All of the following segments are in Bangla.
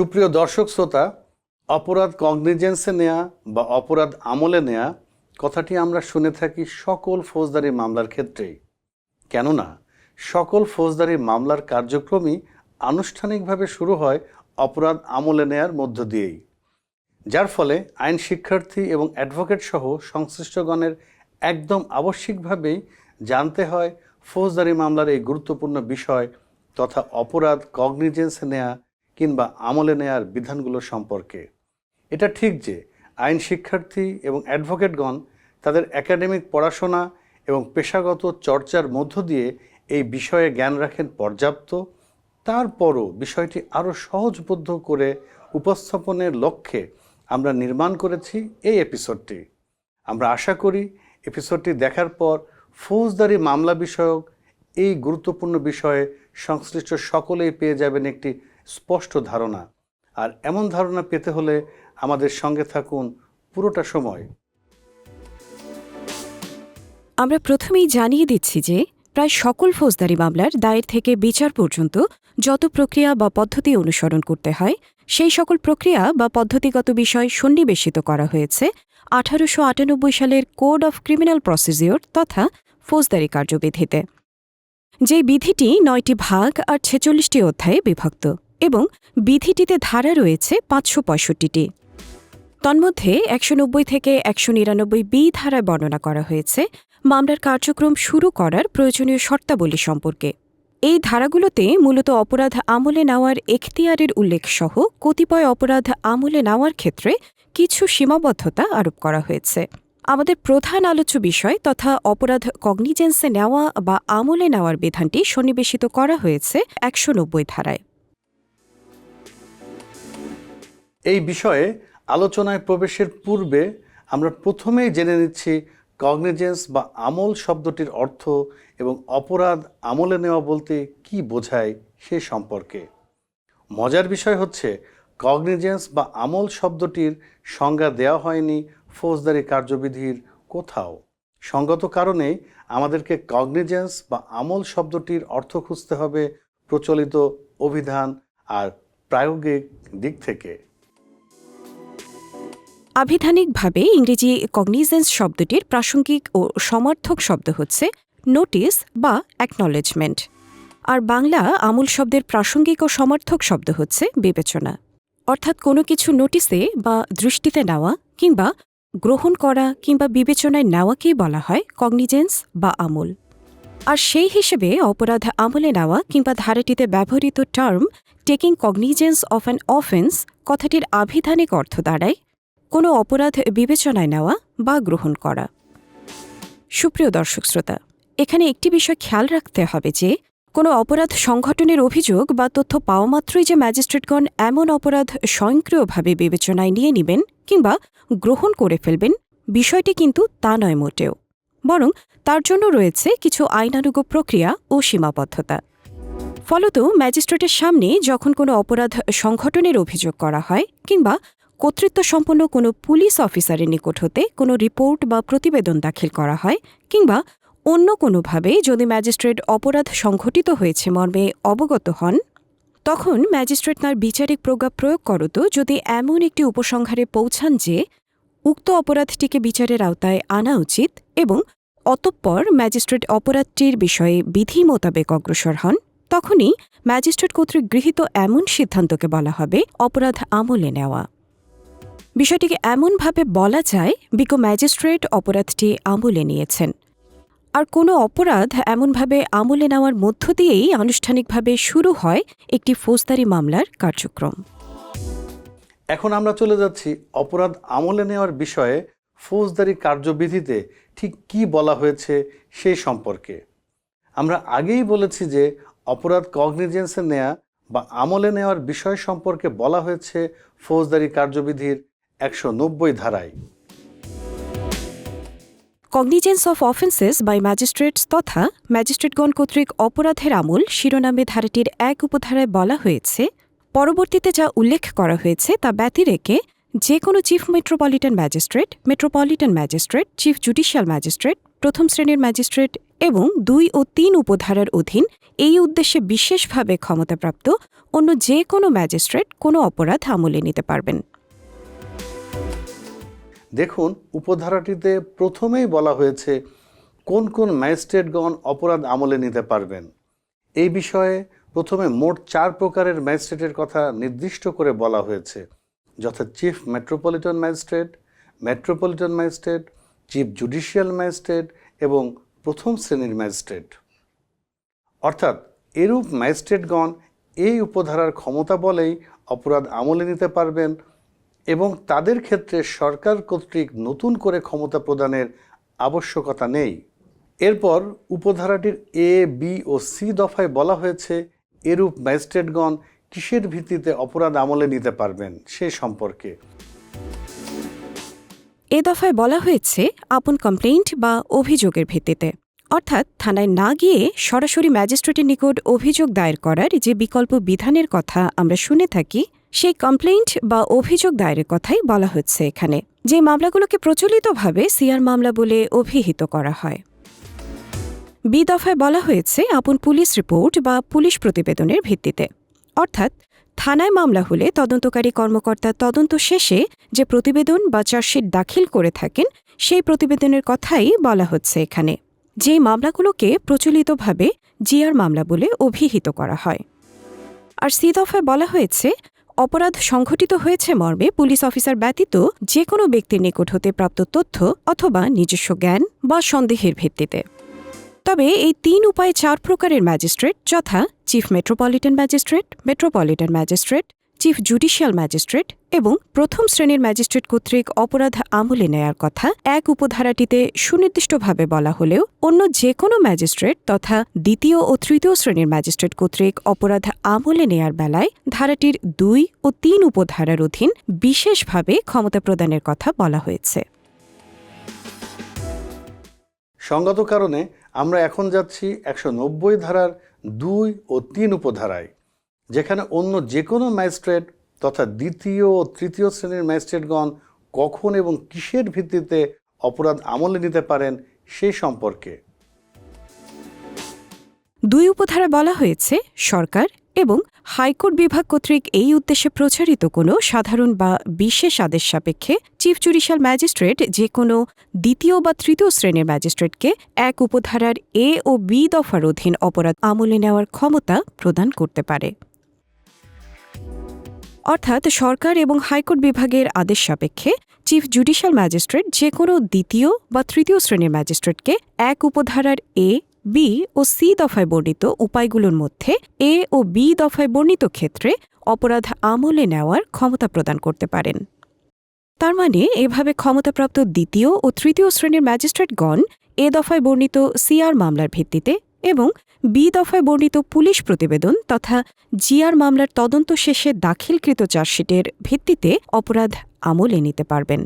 সুপ্রিয় দর্শক শ্রোতা, অপরাধ কগনিজেন্সে নেয়া বা অপরাধ আমলে নেয়া কথাটি আমরা শুনে থাকি সকল ফৌজদারি মামলার ক্ষেত্রেই। কেননা, সকল ফৌজদারি মামলার কার্যক্রমই আনুষ্ঠানিকভাবে শুরু হয় অপরাধ আমলে নেয়ার মধ্য দিয়েই। যার ফলে আইন শিক্ষার্থী এবং অ্যাডভোকেট সহ সংশ্লিষ্টগণের একদম আবশ্যিকভাবেই জানতে হয় ফৌজদারি মামলার এই গুরুত্বপূর্ণ বিষয় তথা অপরাধ কগনিজেন্সে নেয়া কিংবা আমলে নেয়ার বিধানগুলো সম্পর্কে। এটা ঠিক যে আইন শিক্ষার্থী এবং অ্যাডভোকেটগণ তাদের একাডেমিক পড়াশোনা এবং পেশাগত চর্চার মধ্য দিয়ে এই বিষয়ে জ্ঞান রাখেন পর্যাপ্ত। তারপরও বিষয়টি আরও সহজবোধ্য করে উপস্থাপনের লক্ষ্যে আমরা নির্মাণ করেছি এই এপিসোডটি। আমরা আশা করি এপিসোডটি দেখার পর ফৌজদারি মামলা বিষয়ক এই গুরুত্বপূর্ণ বিষয়ে সংশ্লিষ্ট সকলেই পেয়ে যাবেন একটি স্পষ্ট ধারণা। আর এমন ধারণা পেতে হলে আমাদের সঙ্গে থাকুন পুরোটা সময়। আমরা প্রথমেই জানিয়ে দিচ্ছি যে, প্রায় সকল ফৌজদারি মামলার দায়ের থেকে বিচার পর্যন্ত যত প্রক্রিয়া বা পদ্ধতি অনুসরণ করতে হয়, সেই সকল প্রক্রিয়া বা পদ্ধতিগত বিষয় সন্নিবেশিত করা হয়েছে আঠারোশো আটানব্বই সালের কোড অফ ক্রিমিনাল প্রসিজিওর তথা ফৌজদারি কার্যবিধিতে। যে বিধিটি নয়টি ভাগ আর ছেচল্লিশটি অধ্যায়ে বিভক্ত। এবং বিধিটিতে ধারা রয়েছে পাঁচশো পঁয়ষট্টিটি। তন্মধ্যে একশো নব্বই থেকে একশো নিরানব্বই বি ধারায় বর্ণনা করা হয়েছে, মামলার কার্যক্রম শুরু করার প্রয়োজনীয় শর্তাবলী সম্পর্কে। এই ধারাগুলোতে মূলত অপরাধ আমলে নেওয়ার এখতিয়ারের উল্লেখ সহ কতিপয় অপরাধ আমলে নেওয়ার ক্ষেত্রে কিছু সীমাবদ্ধতা আরোপ করা হয়েছে। আমাদের প্রধান আলোচ্য বিষয় তথা অপরাধ কগনিজেন্সে নেওয়া বা আমলে নেওয়ার বিধানটি সন্নিবেশিত করা হয়েছে একশো নব্বই ধারায়। এই বিষয়ে আলোচনায় প্রবেশের পূর্বে আমরা প্রথমেই জেনে নিচ্ছি কগনিজেন্স বা আমল শব্দটির অর্থ এবং অপরাধ আমলে নেওয়া বলতে কি বোঝায় সে সম্পর্কে। মজার বিষয় হচ্ছে, কগনিজেন্স বা আমল শব্দটির সংজ্ঞা দেওয়া হয়নি ফৌজদারি কার্যবিধির কোথাও। সঙ্গত কারণে আমাদেরকে কগনিজেন্স বা আমল শব্দটির অর্থ খুঁজতে হবে প্রচলিত অভিধান আর প্রায়োগিক দিক থেকে। আবিধানিকভাবে ইংরেজি কগনিজেন্স শব্দটির প্রাসঙ্গিক ও সমার্থক শব্দ হচ্ছে নোটিস বা অ্যাকনলেজমেন্ট আর বাংলা আমূল শব্দের প্রাসঙ্গিক ও সমার্থক শব্দ হচ্ছে বিবেচনা। অর্থাৎ কোনো কিছু নোটিসে বা দৃষ্টিতে নেওয়া কিংবা গ্রহণ করা কিংবা বিবেচনায় নেওয়াকেই বলা হয় কগনিজেন্স বা আমূল। আর সেই হিসেবে অপরাধ আমলে নেওয়া কিংবা ধারাটিতে ব্যবহৃত term taking cognizance of an offence কথাটির আভিধানিক অর্থ দাঁড়ায় কোনো অপরাধ বিবেচনায় নেওয়া বা গ্রহণ করা। সুপ্রিয় দর্শক শ্রোতা, এখানে একটি বিষয় খেয়াল রাখতে হবে যে, কোনো অপরাধ সংঘটনের অভিযোগ বা তথ্য পাওয়া মাত্রই যে ম্যাজিস্ট্রেটগণ এমন অপরাধ স্বয়ংক্রিয়ভাবে বিবেচনায় নিয়ে নেবেন কিংবা গ্রহণ করে ফেলবেন, বিষয়টি কিন্তু তা নয় মোটেও। বরং তার জন্য রয়েছে কিছু আইনানুগ প্রক্রিয়া ও সীমাবদ্ধতা। ফলত ম্যাজিস্ট্রেটের সামনে যখন কোনো অপরাধ সংঘটনের অভিযোগ করা হয় কিংবা কর্তৃত্বসম্পন্ন কোনো পুলিশ অফিসারের নিকট হতে কোনো রিপোর্ট বা প্রতিবেদন দাখিল করা হয়, কিংবা অন্য কোনোভাবে যদি ম্যাজিস্ট্রেট অপরাধ সংঘটিত হয়েছে মর্মে অবগত হন, তখন ম্যাজিস্ট্রেট তাঁর বিচারিক প্রজ্ঞা প্রয়োগ করত যদি এমন একটি উপসংহারে পৌঁছান যে উক্ত অপরাধটিকে বিচারের আওতায় আনা উচিত এবং অতঃপর ম্যাজিস্ট্রেট অপরাধটির বিষয়ে বিধি মোতাবেক অগ্রসর হন, তখনই ম্যাজিস্ট্রেট কর্তৃক গৃহীত এমন সিদ্ধান্তকে বলা হবে অপরাধ আমলে নেওয়া। বিষয়টিকে এমনভাবে বলা যায় বিজ্ঞ ম্যাজিস্ট্রেট অপরাধটি আমলে নিয়েছেন। আর কোনো অপরাধ এমনভাবে আমলে নেওয়ার মধ্য দিয়েই আনুষ্ঠানিকভাবে শুরু হয় একটি ফৌজদারি মামলার কার্যক্রম। এখন আমরা চলে যাচ্ছি অপরাধ আমলে নেওয়ার বিষয়ে ফৌজদারি কার্যবিধিতে ঠিক কি বলা হয়েছে সেই সম্পর্কে। আমরা আগেই বলেছি যে অপরাধ কগনিজেন্সে নেয়া বা আমলে নেওয়ার বিষয় সম্পর্কে বলা হয়েছে ফৌজদারি কার্যবিধির একশো নব্বই ধারায়। Cognizance of offences by magistrates তথা ম্যাজিস্ট্রেটগণ কর্তৃক অপরাধের আমল শিরোনামে ধারাটির এক উপধারায় বলা হয়েছে, পরবর্তীতে যা উল্লেখ করা হয়েছে তা ব্যতিরেকে যে কোনো chief metropolitan magistrate metropolitan magistrate chief judicial magistrate প্রথম শ্রেণির ম্যাজিস্ট্রেট এবং দুই ও তিন উপধারার অধীন এই উদ্দেশ্যে বিশেষভাবে ক্ষমতাপ্রাপ্ত অন্য যে কোনো ম্যাজিস্ট্রেট কোনো অপরাধ আমলে নিতে পারবেন। দেখুন, উপধারাটিতে প্রথমেই বলা হয়েছে কোন কোন ম্যাজিস্ট্রেটগণ অপরাধ আমলে নিতে পারবেন। এই বিষয়ে প্রথমে মোট চার প্রকারের ম্যাজিস্ট্রেটের কথা নির্দিষ্ট করে বলা হয়েছে। যথা chief metropolitan magistrate metropolitan magistrate, chief judicial magistrate এবং প্রথম শ্রেণির ম্যাজিস্ট্রেট। অর্থাৎ এরূপ ম্যাজিস্ট্রেটগণ এই উপধারার ক্ষমতা বলেই অপরাধ আমলে নিতে পারবেন এবং তাদের ক্ষেত্রে সরকার কর্তৃক নতুন করে ক্ষমতা প্রদানের আবশ্যকতা নেই। এরপর উপধারাটির এ বি ও সি দফায় বলা হয়েছে, এরূপ ম্যাজিস্ট্রেটগণ কিসের ভিত্তিতে অপরাধ আমলে নিতে পারবেন সে সম্পর্কে। এ দফায় বলা হয়েছে, আপন কমপ্লেইন্ট বা অভিযোগের ভিত্তিতে। অর্থাৎ থানায় না গিয়ে সরাসরি ম্যাজিস্ট্রেটের নিকট অভিযোগ দায়ের করার যে বিকল্প বিধানের কথা আমরা শুনে থাকি সেই কমপ্লেইন্ট বা অভিযোগ দায়েরের কথাই বলা হচ্ছে এখানে, যে মামলাগুলোকে প্রচলিতভাবে সিআর মামলা বলে অভিহিত করা হয়। বি দফায় বলা হয়েছে, আপন পুলিশ রিপোর্ট বা পুলিশ প্রতিবেদনের ভিত্তিতে। অর্থাৎ, থানায় মামলা হলে তদন্তকারী কর্মকর্তা তদন্ত শেষে যে প্রতিবেদন বা চার্জশিট দাখিল করে থাকেন, সেই প্রতিবেদনের কথাই বলা হচ্ছে এখানে, যে মামলাগুলোকে প্রচলিতভাবে জিআর মামলা বলে অভিহিত করা হয়। আর সি দফায় বলা হয়েছে অপরাধ সংঘটিত হয়েছে মর্মে পুলিশ অফিসার ব্যতীত যে কোনো ব্যক্তির নিকট হতে প্রাপ্ত তথ্য অথবা নিজস্ব জ্ঞান বা সন্দেহের ভিত্তিতে। তবে এই তিন উপায়ে চার প্রকারের ম্যাজিস্ট্রেট, যথা chief metropolitan magistrate metropolitan magistrate chief judicial magistrate এবং প্রথম শ্রেণির ম্যাজিস্ট্রেট কর্তৃক অপরাধ আমলে নেয়ার কথা এক উপধারাটিতে সুনির্দিষ্টভাবে বলা হলেও অন্য যে কোনো ম্যাজিস্ট্রেট তথা দ্বিতীয় ও তৃতীয় শ্রেণির ম্যাজিস্ট্রেট কর্তৃক অপরাধ আমলে নেয়ার বেলায় ধারাটির দুই ও তিন উপধারার অধীন বিশেষভাবে ক্ষমতা প্রদানের কথা বলা হয়েছে। সঙ্গত কারণে আমরা এখন যাচ্ছি একশো নব্বই ধারার দুই ও তিন উপধারায়। যেখানে অন্য যে কোনো ম্যাজিস্ট্রেট তথা দ্বিতীয় ও তৃতীয় শ্রেণির ম্যাজিস্ট্রেটগণ কখন এবং কিসের ভিত্তিতে অপরাধ আমলে নিতে পারেন সে সম্পর্কে। দুই উপধারা বলা হয়েছে, সরকার এবং হাইকোর্ট বিভাগ কর্তৃক এই উদ্দেশ্যে প্রচারিত কোনো সাধারণ বা বিশেষ আদেশ সাপেক্ষে চিফ জুডিশিয়াল ম্যাজিস্ট্রেট যে কোনো দ্বিতীয় বা তৃতীয় শ্রেণির ম্যাজিস্ট্রেটকে এক উপধারার এ ও বি দফার অধীন অপরাধ আমলে নেওয়ার ক্ষমতা প্রদান করতে পারে। অর্থাৎ সরকার এবং হাইকোর্ট বিভাগের আদেশ সাপেক্ষে চিফ জুডিশিয়াল ম্যাজিস্ট্রেট যে কোনো দ্বিতীয় বা তৃতীয় শ্রেণির ম্যাজিস্ট্রেটকে এক উপধারার এ, বি ও সি দফায় বর্ণিত উপায়গুলোর মধ্যে এ ও বি দফায় বর্ণিত ক্ষেত্রে অপরাধ আমলে নেওয়ার ক্ষমতা প্রদান করতে পারেন। তার মানে এভাবে ক্ষমতাপ্রাপ্ত দ্বিতীয় ও তৃতীয় শ্রেণির ম্যাজিস্ট্রেটগণ এ দফায় বর্ণিত সিআর মামলার ভিত্তিতে এবং বি দফায় বর্ণিত পুলিশ প্রতিবেদন তথা জিয়ার মামলার তদন্ত শেষে দাখিলকৃত চার্জশিটের ভিত্তিতে অপরাধ আমলে নিতে পারবেন।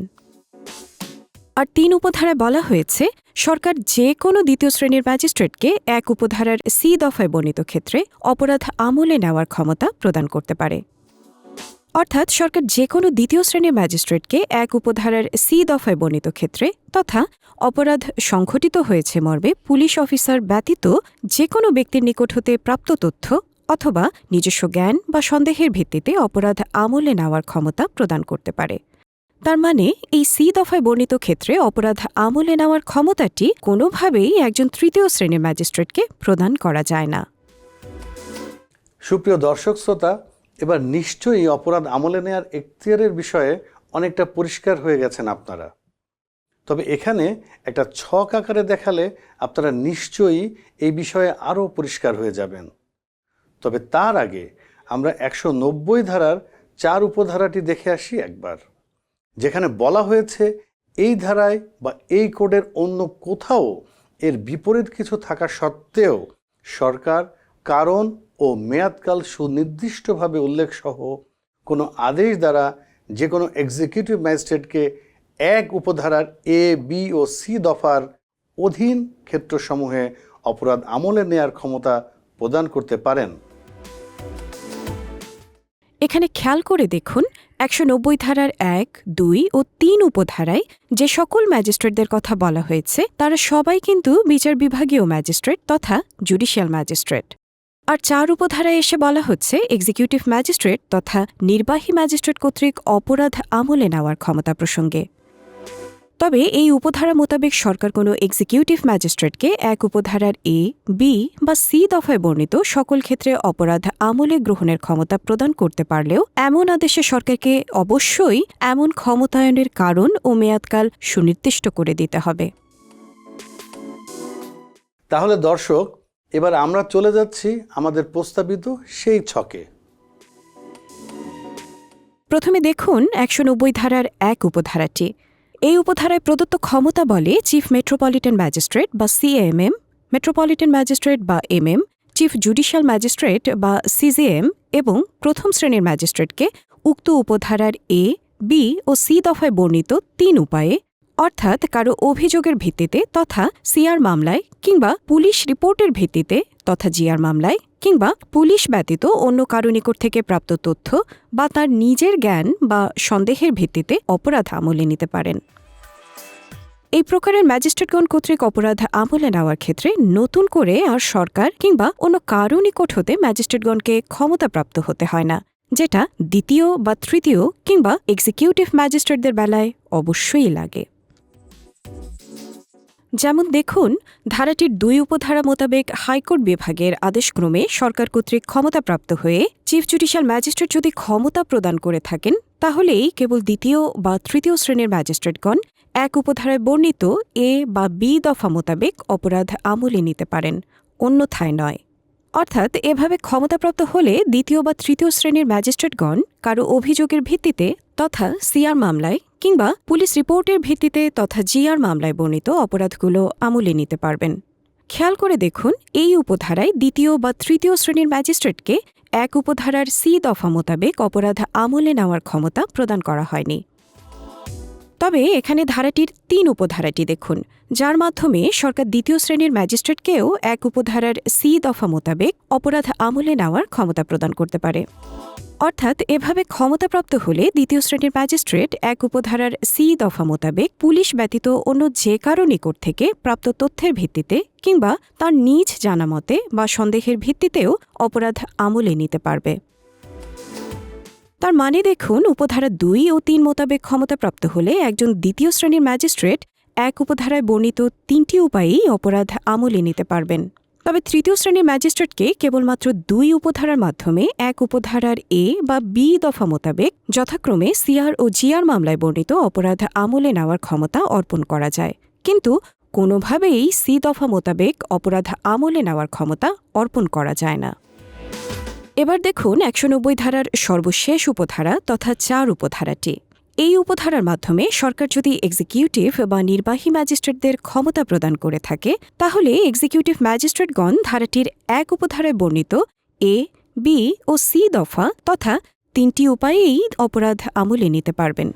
আর তিন উপধারায় বলা হয়েছে, সরকার যে কোনো দ্বিতীয় শ্রেণির ম্যাজিস্ট্রেটকে এক উপধারার সি দফায় বর্ণিত ক্ষেত্রে অপরাধ আমলে নেওয়ার ক্ষমতা প্রদান করতে পারে। অর্থাৎ সরকার যে কোনো দ্বিতীয় শ্রেণির ম্যাজিস্ট্রেটকে এক উপধারার সি দফায় বর্ণিত ক্ষেত্রে তথা অপরাধ সংঘটিত হয়েছে মর্মে পুলিশ অফিসার ব্যতীত যে কোনো ব্যক্তির নিকট হতে প্রাপ্ত তথ্য অথবা নিজস্ব জ্ঞান বা সন্দেহের ভিত্তিতে অপরাধ আমলে নেওয়ার ক্ষমতা প্রদান করতে পারে। তার মানে এই সি দফায় বর্ণিত ক্ষেত্রে অপরাধ আমলে নেওয়ার ক্ষমতাটি কোনোভাবেই একজন তৃতীয় শ্রেণির ম্যাজিস্ট্রেটকে প্রদান করা যায় না। সুপ্রিয় দর্শক, শ্রোতা এবার নিশ্চয়ই অপরাধ আমলে নেয়ার এখতিয়ারের বিষয়ে অনেকটা পরিষ্কার হয়ে গেছেন আপনারা। তবে এখানে একটা ছক আকারে দেখালে আপনারা নিশ্চয়ই এই বিষয়ে আরও পরিষ্কার হয়ে যাবেন। তবে তার আগে আমরা একশো নব্বই ধারার চার উপধারাটি দেখে আসি একবার, যেখানে বলা হয়েছে এই ধারায় বা এই কোডের অন্য কোথাও এর বিপরীত কিছু থাকা সত্ত্বেও সরকার, কারণ ও মেয়াদকাল সুনির্দিষ্টভাবে উল্লেখ সহ কোনো আদেশ দ্বারা যে কোনো এক্সিকিউটিভ ম্যাজিস্ট্রেটকে এক উপধারার এ বি ও সি দফার অধীন ক্ষেত্রসমূহে অপরাধ আমলে নেয়ার ক্ষমতা প্রদান করতে পারেন। এখানে খেয়াল করে দেখুন, একশো নব্বই ধারার এক, দুই ও তিন উপধারায় যে সকল ম্যাজিস্ট্রেটদের কথা বলা হয়েছে, তারা সবাই কিন্তু বিচার বিভাগীয় ম্যাজিস্ট্রেট তথা জুডিশিয়াল ম্যাজিস্ট্রেট। আর চার উপধারায় এসে বলা হচ্ছে এক্সিকিউটিভ ম্যাজিস্ট্রেট তথা নির্বাহী ম্যাজিস্ট্রেট কর্তৃক অপরাধ আমলে নেওয়ার ক্ষমতা প্রসঙ্গে। তবে এই উপধারা মোতাবেক সরকার কোনো এক্সিকিউটিভ ম্যাজিস্ট্রেটকে এক উপধারার এ, বি বা সি দফায় বর্ণিত সকল ক্ষেত্রে অপরাধ আমলে গ্রহণের ক্ষমতা প্রদান করতে পারলেও এমন আদেশে সরকারকে অবশ্যই এমন ক্ষমতায়নের কারণ ও মেয়াদকাল সুনির্দিষ্ট করে দিতে হবে। তাহলে দর্শক এবার আমরা চলে যাচ্ছি আমাদের প্রস্তাবিত সেই ছকে। প্রথমে দেখুন একশো নব্বই ধারার এক উপধারাটি। এই উপধারায় প্রদত্ত ক্ষমতা বলে চিফ মেট্রোপলিটন ম্যাজিস্ট্রেট বা সিএমএম মেট্রোপলিটন ম্যাজিস্ট্রেট বা এমএম চিফ জুডিশিয়াল ম্যাজিস্ট্রেট বা সিজিএম এবং প্রথম শ্রেণির ম্যাজিস্ট্রেটকে উক্ত উপধারার এ, বি ও সি দফায় বর্ণিত তিন উপায়ে অর্থাৎ কারও অভিযোগের ভিত্তিতে তথা সিআর মামলায় কিংবা পুলিশ রিপোর্টের ভিত্তিতে তথা জিআর মামলায় কিংবা পুলিশ ব্যতীত অন্য কারও নিকট থেকে প্রাপ্ত তথ্য বা তার নিজের জ্ঞান বা সন্দেহের ভিত্তিতে অপরাধ আমলে নিতে পারেন। এই প্রকারের ম্যাজিস্ট্রেটগণ কর্তৃক অপরাধ আমলে নেওয়ার ক্ষেত্রে নতুন করে আর সরকার কিংবা অন্য কারও নিকট হতে ম্যাজিস্ট্রেটগণকে ক্ষমতাপ্রাপ্ত হতে হয় না, যেটা দ্বিতীয় বা তৃতীয় কিংবা এক্সিকিউটিভ ম্যাজিস্ট্রেটদের বেলায় অবশ্যই লাগে। যেমন দেখুন, ধারাটির দুই উপধারা মোতাবেক হাইকোর্ট বিভাগের আদেশক্রমে সরকার কর্তৃক ক্ষমতাপ্রাপ্ত হয়ে চিফ জুডিশিয়াল ম্যাজিস্ট্রেট যদি ক্ষমতা প্রদান করে থাকেন, তাহলেই কেবল দ্বিতীয় বা তৃতীয় শ্রেণির ম্যাজিস্ট্রেটগণ এক উপধারায় বর্ণিত এ বা বি দফা মোতাবেক অপরাধ আমলে নিতে পারেন। অন্যথায় নয়। অর্থাৎ এভাবে ক্ষমতাপ্রাপ্ত হলে দ্বিতীয় বা তৃতীয় শ্রেণির ম্যাজিস্ট্রেটগণ কারও অভিযোগের ভিত্তিতে তথা সিআর মামলায় কিংবা পুলিশ রিপোর্টের ভিত্তিতে তথা জিআর মামলায় বর্ণিত অপরাধগুলো আমলে নিতে পারবেন। খেয়াল করে দেখুন, এই উপধারায় দ্বিতীয় বা তৃতীয় শ্রেণির ম্যাজিস্ট্রেটকে এক উপধারার সি দফা মোতাবেক অপরাধ আমলে নেওয়ার ক্ষমতা প্রদান করা হয়নি। তবে এখানে ধারাটির তিন উপধারাটি দেখুন। যার মাধ্যমে সরকার দ্বিতীয় শ্রেণির ম্যাজিস্ট্রেটকেও এক উপধারার সি দফা মোতাবেক অপরাধ আমলে নেওয়ার ক্ষমতা প্রদান করতে পারে। অর্থাৎ এভাবে ক্ষমতাপ্রাপ্ত হলে দ্বিতীয় শ্রেণির ম্যাজিস্ট্রেট এক উপধারার সি দফা মোতাবেক পুলিশ ব্যতীত অন্য যে কারও নিকট থেকে প্রাপ্ত তথ্যের ভিত্তিতে কিংবা তার নিজ জানামতে বা সন্দেহের ভিত্তিতেও অপরাধ আমলে নিতে পারবে। তার মানে দেখুন, উপধারা দুই ও তিন মোতাবেক ক্ষমতাপ্রাপ্ত হলে একজন দ্বিতীয় শ্রেণির ম্যাজিস্ট্রেট এক উপধারায় বর্ণিত তিনটি উপায়েই অপরাধ আমলে নিতে পারবেন। তবে তৃতীয় শ্রেণির ম্যাজিস্ট্রেটকে কেবলমাত্র দুই উপধারার মাধ্যমে এক উপধারার এ বা বি দফা মোতাবেক যথাক্রমে সিআর ও জিআর মামলায় বর্ণিত অপরাধ আমলে নেওয়ার ক্ষমতা অর্পণ করা যায়। কিন্তু কোনোভাবেই সি দফা মোতাবেক অপরাধ আমলে নেওয়ার ক্ষমতা অর্পণ করা যায় না। এবার দেখুন একশো নব্বই ধারার সর্বশেষ উপধারা তথা চার উপধারাটি। এই উপধারার মাধ্যমে সরকার যদি এক্সিকিউটিভ বা নির্বাহী ম্যাজিস্ট্রেটদের ক্ষমতা প্রদান করে থাকে, তাহলে এক্সিকিউটিভ ম্যাজিস্ট্রেটগণ ধারাটির এক উপধারায় বর্ণিত এ, বি ও সি দফা তথা তিনটি উপায়েই অপরাধ আমলে নিতে পারবেন।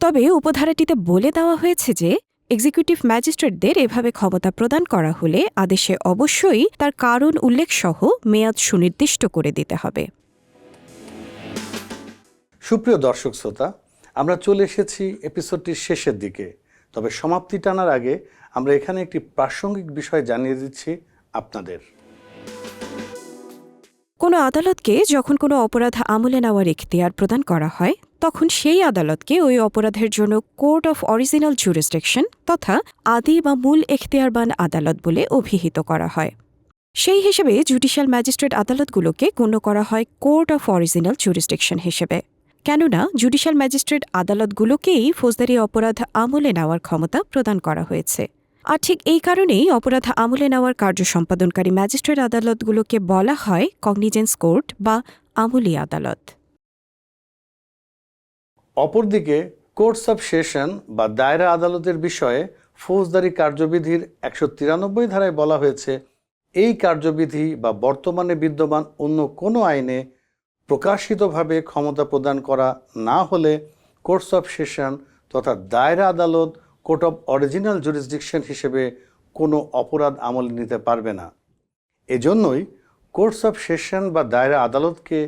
তবে উপধারাটিতে বলে দেওয়া হয়েছে যে এক্সিকিউটিভ ম্যাজিস্ট্রেটদের এভাবে ক্ষমতা প্রদান করা হলে আদেশে অবশ্যই তার কারণ উল্লেখসহ মেয়াদ সুনির্দিষ্ট করে দিতে হবে। সুপ্রিয় দর্শক শ্রোতা আমরা চলে এসেছি এপিসোডটির শেষের দিকে। তবে সমাপ্তি টানার আগে আমরা এখানে একটি প্রাসঙ্গিক বিষয় জানিয়ে দিচ্ছি আপনাদের। কোনো আদালতকে যখন কোনো অপরাধ আমলে নেওয়ার এখতিয়ার প্রদান করা হয়, তখন সেই আদালতকে ওই অপরাধের জন্য কোর্ট অফ অরিজিনাল জুরিসডিকশন তথা আদি বা মূল এখতিয়ারবান আদালত বলে অভিহিত করা হয়। সেই হিসেবে জুডিশিয়াল ম্যাজিস্ট্রেট আদালতগুলোকে গণ্য করা হয় কোর্ট অফ অরিজিনাল জুরিসডিকশন হিসেবে। কেননা জুডিশিয়াল ম্যাজিস্ট্রেট আদালতগুলোকেই ফৌজদারি অপরাধ আমলে নেওয়ার ক্ষমতা প্রদান করা হয়েছে। আর ঠিক এই কারণেই অপরাধ আমলে নেওয়ার কার্য সম্পাদনকারী ম্যাজিস্ট্রেট আদালতগুলোকে বলা হয় কগনিজেন্স কোর্ট বা আমলি আদালত। অপরদিকে কোর্টস অব সেশন বা দায়রা আদালতের বিষয়ে ফৌজদারি কার্যবিধির একশো তিরানব্বই ধারায় বলা হয়েছে, এই কার্যবিধি বা বর্তমানে বিদ্যমান অন্য কোনো আইনে প্রকাশিতভাবে ক্ষমতা প্রদান করা না হলে কোর্টস অফ সেশন তথা দায়রা আদালত কোর্ট অফ অরিজিনাল জুরিসডিকশন হিসেবে কোনো অপরাধ আমলে নিতে পারবে না। এজন্যই কোর্টস অফ সেশন বা দায়রা আদালতকে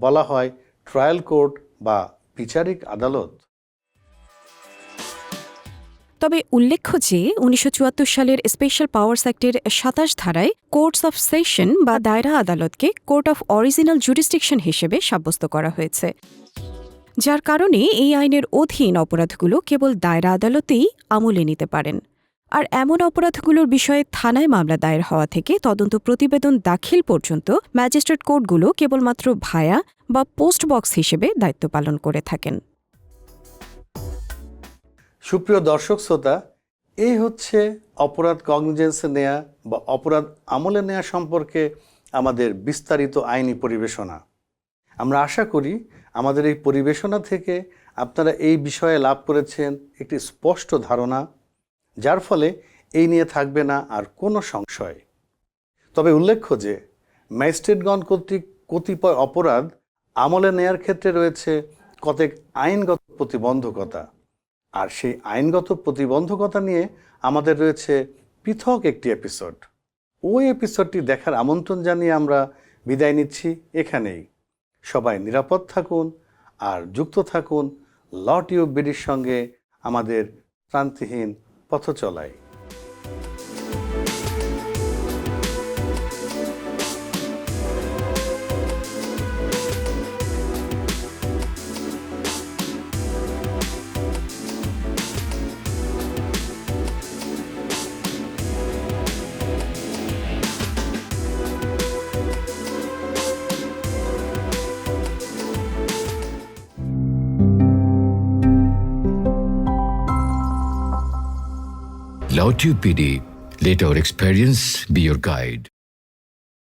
বলা হয় ট্রায়াল কোর্ট বা বিচারিক আদালত। তবে উল্লেখ্য যে উনিশশো চুয়াত্তর সালের স্পেশাল পাওয়ার্স অ্যাক্টের সাতাশ ধারায় কোর্টস অফ সেশন বা দায়রা আদালতকে কোর্ট অফ অরিজিনাল জুরিসডিকশন হিসেবে সাব্যস্ত করা হয়েছে। যার কারণে এই আইনের অধীন অপরাধগুলো কেবল দায়রা আদালতেই আমলে নিতে পারেন। আর এমন অপরাধগুলোর বিষয়ে থানায় মামলা দায়ের হওয়া থেকে তদন্ত প্রতিবেদন দাখিল পর্যন্ত ম্যাজিস্ট্রেট কোর্টগুলো কেবলমাত্র ভায়া বা পোস্ট বক্স হিসেবে দায়িত্ব পালন করে থাকেন। সুপ্রিয় দর্শক শ্রোতা, এই হচ্ছে অপরাধ কগনিজেন্সে নেয়া বা অপরাধ আমলে নেয়া সম্পর্কে আমাদের বিস্তারিত আইনি পরিবেশনা। আমরা আশা করি আমাদের এই পরিবেশনা থেকে আপনারা এই বিষয়ে লাভ করেছেন একটি স্পষ্ট ধারণা, যার ফলে এই নিয়ে থাকবে না আর কোনো সংশয়। তবে উল্লেখ্য যে, ম্যাজিস্ট্রেটগণ কর্তৃক কতিপয় অপরাধ আমলে নেয়ার ক্ষেত্রে রয়েছে কতক আইনগত প্রতিবন্ধকতা। আর সেই আইনগত প্রতিবন্ধকতা নিয়ে আমাদের রয়েছে পৃথক একটি এপিসোড। ওই এপিসোডটি দেখার আমন্ত্রণ জানিয়ে আমরা বিদায় নিচ্ছি এখানেই। সবাই নিরাপদ থাকুন আর যুক্ত থাকুন লট টিউব বিডির সঙ্গে আমাদের প্রান্তিহীন পথ চলায় Lautube PD, let our experience be your guide.